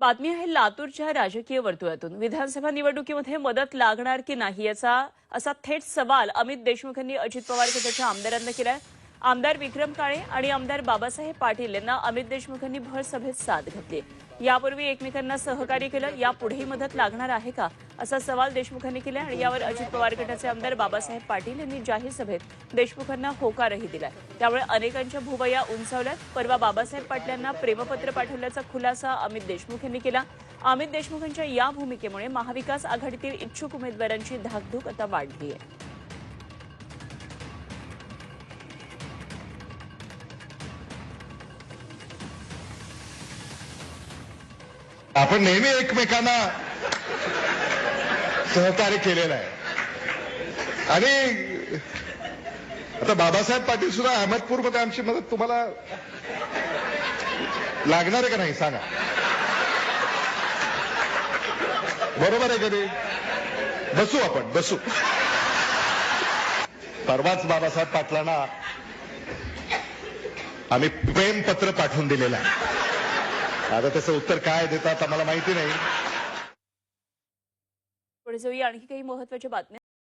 बातमी आहे लातूरच्या राजकीय वर्तुळातून. विधानसभा निवडणुकीमध्ये मदत लागणार की नाही याचा असा थेट सवाल अमित देशमुख यांनी अजित पवार यांच्या आमदारांना केला आहे आमदार विक्रम काळे आणि आमदार बाबासाहेब पाटील यांना अमित देशमुखांनी भर सभेत साथ घातली. यापूर्वी एकमेकांना सहकार्य केलं यापुढेही मदत लागणार आहे का? असा सवाल देशमुखांनी केला आणि यावर अजित पवार गटाचे आमदार बाबासाहेब पाटील यांनी जाहीर सभेत देशमुखांना होकारही दिलाय. त्यामुळे अनेकांच्या भुवया उंचावल्यात. परवा बाबासाहेब पाटलांना प्रेमपत्र पाठवल्याचा खुलासा अमित देशमुख यांनी केला. अमित देशमुखांच्या या भूमिकेमुळे महाविकास आघाडीतील इच्छुक उमेदवारांची धाकधूक आता वाढली आहे आपण नेहमी एकमेकांना सहकार्य केलेलं आहे. आणि आता बाबासाहेब पाटील सुद्धा अहमदपूरमध्ये आमची मदत तुम्हाला लागणार आहे का नाही सांगा. बरोबर आहे कधी बसू आपण बसू. परवाच बाबासाहेब पाटलांना आम्ही प्रेमपत्र पाठवून दिलेलं आहे. आता त्याचं उत्तर काय देतात आम्हाला माहिती नाही. पण आणखी काही महत्त्वाच्या बातम्या